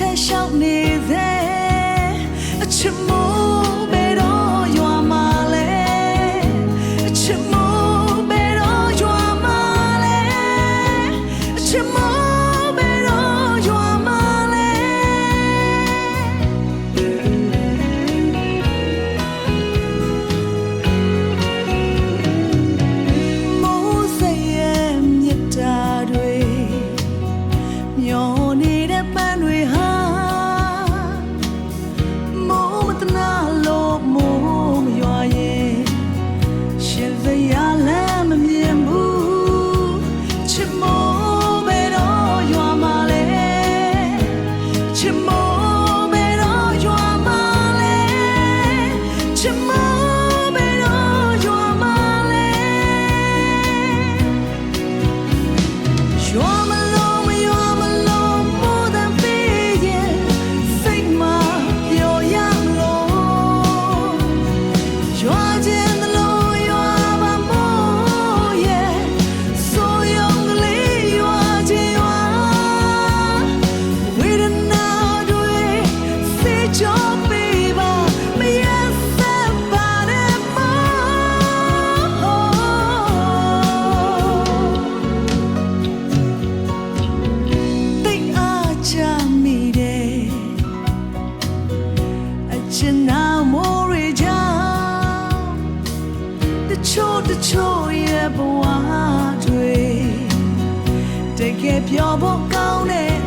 在想你。Sure. ချို့တချို့ရဲ့ဘဝတွေတကယ်ပြောဖို့ကောင်းတဲ့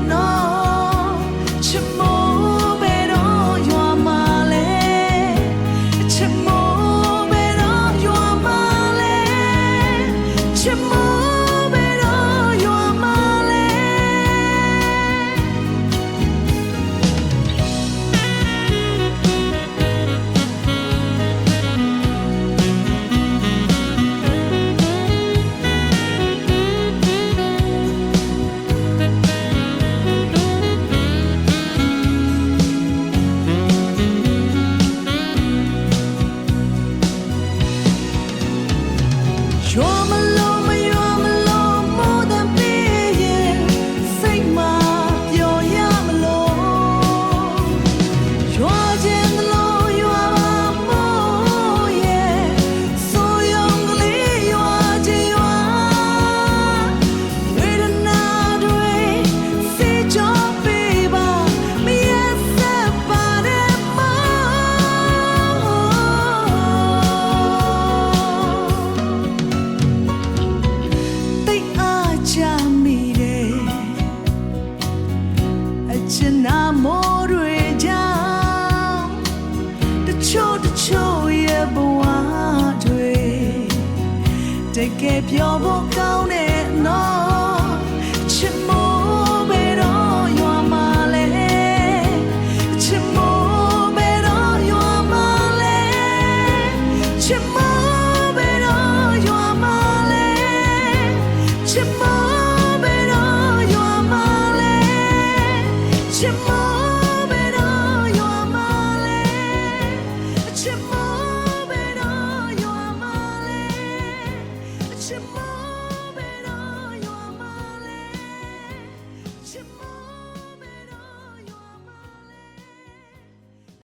ချင်နာမိုးတွေကြောင့်တချို့တချို့ရဲ့ဘဝတွေတကယ်ပြောဖို့ကောင်းတဲ့နော်